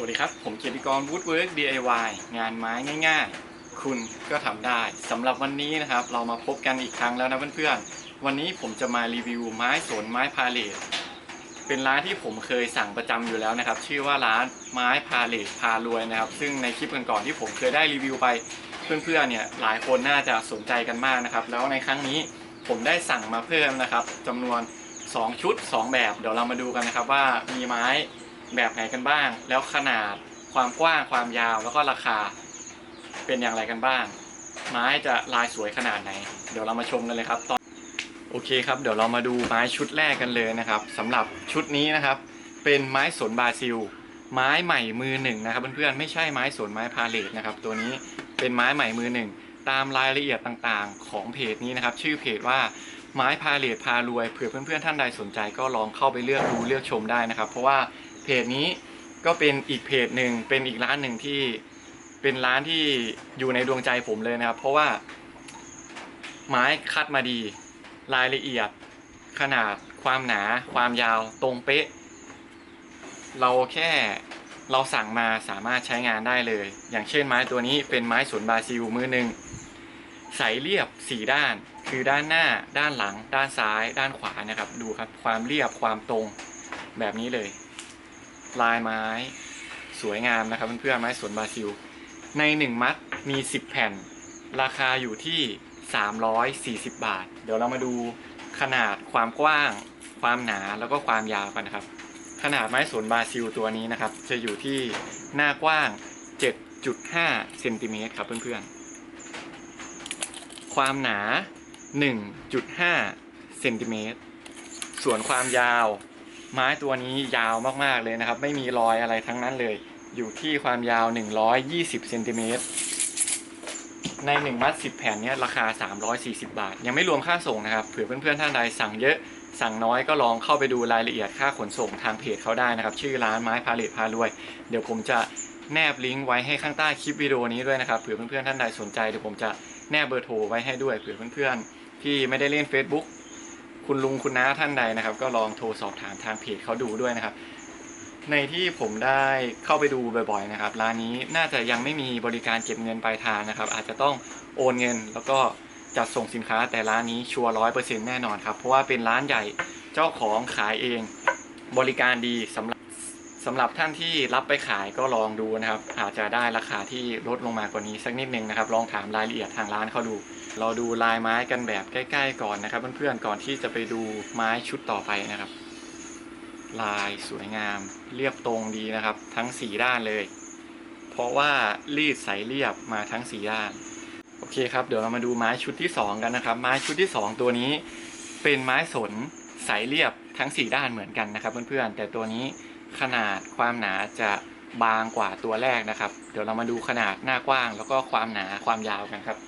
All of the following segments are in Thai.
วัสดีครับ ผมเกียรติกร Woodwork DIY งานไม้ง่าย ๆ คุณก็ทำได้สำหรับวันนี้นะครับ เรามาพบกันอีกครั้งแล้วนะเพื่อนๆ วันนี้ผมจะมารีวิวไม้สนไม้พาเลทเป็นร้านที่ผมเคยสั่งประจำอยู่แล้วนะครับ ชื่อว่าร้านไม้พาเลทพารวยนะครับ ซึ่งในคลิปก่อนๆที่ผมเคยได้รีวิวไป เพื่อนๆเนี่ยหลายคนน่าจะสนใจกันมากนะครับ แล้วในครั้งนี้ผมได้สั่งมาเพิ่มนะครับจำนวน 2 ชุด 2 แบบ เดี๋ยวเรามาดูกันนะครับว่ามีไม้ แบบไหนกันบ้าง แล้วขนาดความกว้างความยาวแล้วก็ราคาเป็นอย่างไรกันบ้าง ไม้จะลายสวยขนาดไหน เดี๋ยวเรามาชมกันเลยครับตอนโอเคครับ เดี๋ยวเรามาดูไม้ชุดแรกกันเลยนะครับสำหรับชุดนี้นะครับ เป็นไม้สนบราซิล ไม้ใหม่มือหนึ่งนะครับเพื่อนๆไม่ใช่ไม้สนไม้พาเลทนะครับ ตัวนี้เป็นไม้ใหม่มือหนึ่งตามรายละเอียดต่างๆ ของเพจนี้นะครับ ชื่อเพจว่าไม้พาเลทพารวยเผื่อเพื่อนๆท่านใดสนใจก็ลองเข้าไปเลือกดูเลือกชมได้นะครับ เพราะว่า เพจนี้ก็เป็นอีกเพจหนึ่งเป็นอีกร้านหนึ่งที่เป็นร้านที่อยู่ในดวงใจผมเลยนะครับ เพราะว่า ไม้คัดมาดี รายละเอียด ขนาดความหนา ความยาวตรงเป๊ะ เราแค่เราสั่งมาสามารถใช้งานได้เลย อย่างเช่นไม้ตัวนี้เป็นไม้สวนบราซิลมือหนึ่งใสเรียบสี่ด้าน คือด้านหน้า ด้านหลัง ด้านซ้าย ด้านขวานะครับ ดูครับ ความเรียบความตรงแบบนี้เลย ลายไม้ สวยงามนะครับเพื่อนๆไม้สวนบราซิล ใน 1 มัดมี 10 แผ่น ราคาอยู่ที่ 340 บาท เดี๋ยวเรามาดูขนาดความกว้าง ความหนาแล้วก็ความยาวกันนะครับ ขนาดไม้สวนบราซิลตัวนี้นะครับ จะอยู่ที่หน้ากว้าง 7.5เซนติเมตรครับเพื่อนๆ ความหนา 1.5เซนติเมตรส่วนความยาว ไม้ตัวนี้ยาวมากๆเลยนะครับ ไม่มีรอยอะไรทั้งนั้นเลย อยู่ที่ความยาว 120เซนติเมตรใน1มัด10 แผ่นเนี้ยราคา 340 บาท ยังไม่รวมค่าส่งนะครับเผื่อเพื่อนๆท่านใดสั่งเยอะสั่งน้อยก็ลองเข้าไปดูรายละเอียดค่าขนส่งทางเพจเขาได้นะครับ ชื่อร้านไม้พาเลทพารวย เดี๋ยวผมจะแนบลิงก์ไว้ให้ข้างใต้คลิปวิดีโอนี้ด้วยนะครับเผื่อเพื่อนๆท่านใดสนใจเดี๋ยวผมจะแนบเบอร์โทรไว้ให้ด้วยเผื่อเพื่อนๆที่ไม่ได้เล่น Facebook คุณลุงคุณน้าท่านใดนะครับ ก็ลองโทรสอบถามทางเพจเขาดูด้วยนะครับ ในที่ผมได้เข้าไปดูบ่อยๆนะครับ ร้านนี้น่าจะยังไม่มีบริการเก็บเงินปลายทางนะครับ อาจจะต้องโอนเงิน แล้วก็จัดส่งสินค้าแต่ร้านนี้ชัวร์ร้อยเปอร์เซ็นต์แน่นอนครับ เพราะว่าเป็นร้านใหญ่เจ้าของขายเองบริการดีสำหรับสำหรับท่านที่รับไปขายก็ลองดูนะครับ อาจจะได้ราคาที่ลดลงมากว่านี้สักนิดนึงนะครับ ลองถามรายละเอียดทางร้านเขาดู เราดูลายไม้กันแบบใกล้ ๆ ก่อนนะครับ เพื่อนๆก่อนที่จะไปดูไม้ชุดต่อไปนะครับ ลายสวยงามเรียบตรงดีนะครับ ทั้งสีด้านเลย เพราะว่ารีดใสเรียบมาทั้งสีด้าน โอเคครับ เดี๋ยวเรามาดูไม้ชุดที่2กันนะครับ ไม้ชุดที่2ตัวนี้เป็นไม้สนใสเรียบทั้ง4ด้านเหมือนกันนะครับเพื่อนๆแต่ตัวนี้ขนาดความหนาจะบางกว่าตัวแรกนะครับ เดี๋ยวเรามาดูขนาดหน้ากว้าง แล้วก็ความหนาความยาวกันครับ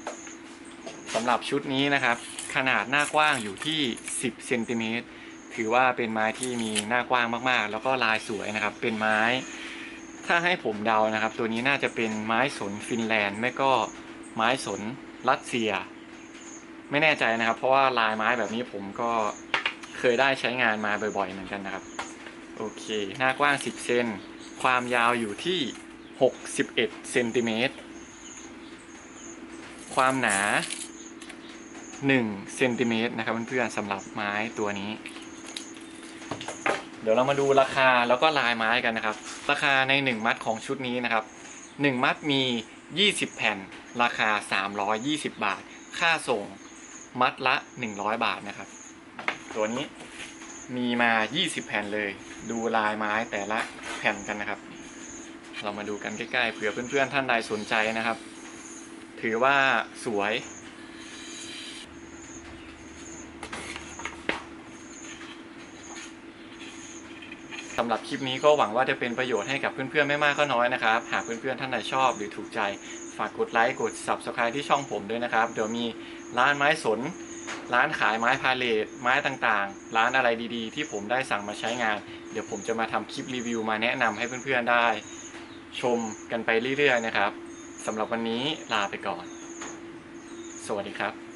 สำหรับชุดนี้นะครับ ขนาดหน้ากว้างอยู่ที่ 10เซนติเมตรถือว่าเป็นไม้ที่มีหน้ากว้างมากๆ แล้วก็ลายสวยนะครับ เป็นไม้ ถ้าให้ผมเดานะครับ ตัวนี้น่าจะเป็นไม้สนฟินแลนด์ ไม่ก็ไม้สนรัสเซีย ไม่แน่ใจนะครับ เพราะว่าลายไม้แบบนี้ผมก็เคยได้ใช้งานมาบ่อยๆเหมือนกันนะครับ โอเค หน้ากว้าง 10 เซน ความยาวอยู่ที่ 61เซนติเมตร ความหนา 1เซนติเมตรนะครับเพื่อนๆสำหรับไม้ตัวนี้ เดี๋ยวเรามาดูราคาแล้วก็ลายไม้กันนะครับ ราคาใน 1 มัดของชุดนี้นะครับ 1 มัดมี 20 แผ่น ราคา 320 บาท ค่าส่งมัดละ 100 บาทนะครับ ตัวนี้มีมา 20 แผ่นเลย ดูลายไม้แต่ละแผ่นกันนะครับ เรามาดูกันใกล้ๆเผื่อเพื่อนๆท่านใดสนใจนะครับ ถือว่าสวย สำหรับคลิปนี้ก็หวังว่าจะเป็นประโยชน์ให้กับเพื่อนๆไม่มากก็น้อยนะครับ หากเพื่อนๆท่านใดชอบหรือถูกใจ ฝากกดไลค์กด Subscribe ที่ช่องผมด้วยนะครับ เดี๋ยวมีร้านไม้สน ร้านขายไม้พาเลทไม้ต่างๆ ร้านอะไรดีๆ ที่ผมได้สั่งมาใช้งาน เดี๋ยวผมจะมาทำคลิปรีวิวมาแนะนำให้เพื่อนๆได้ ชมกันไปเรื่อยๆนะครับสำหรับวันนี้ลาไปก่อน สวัสดีครับ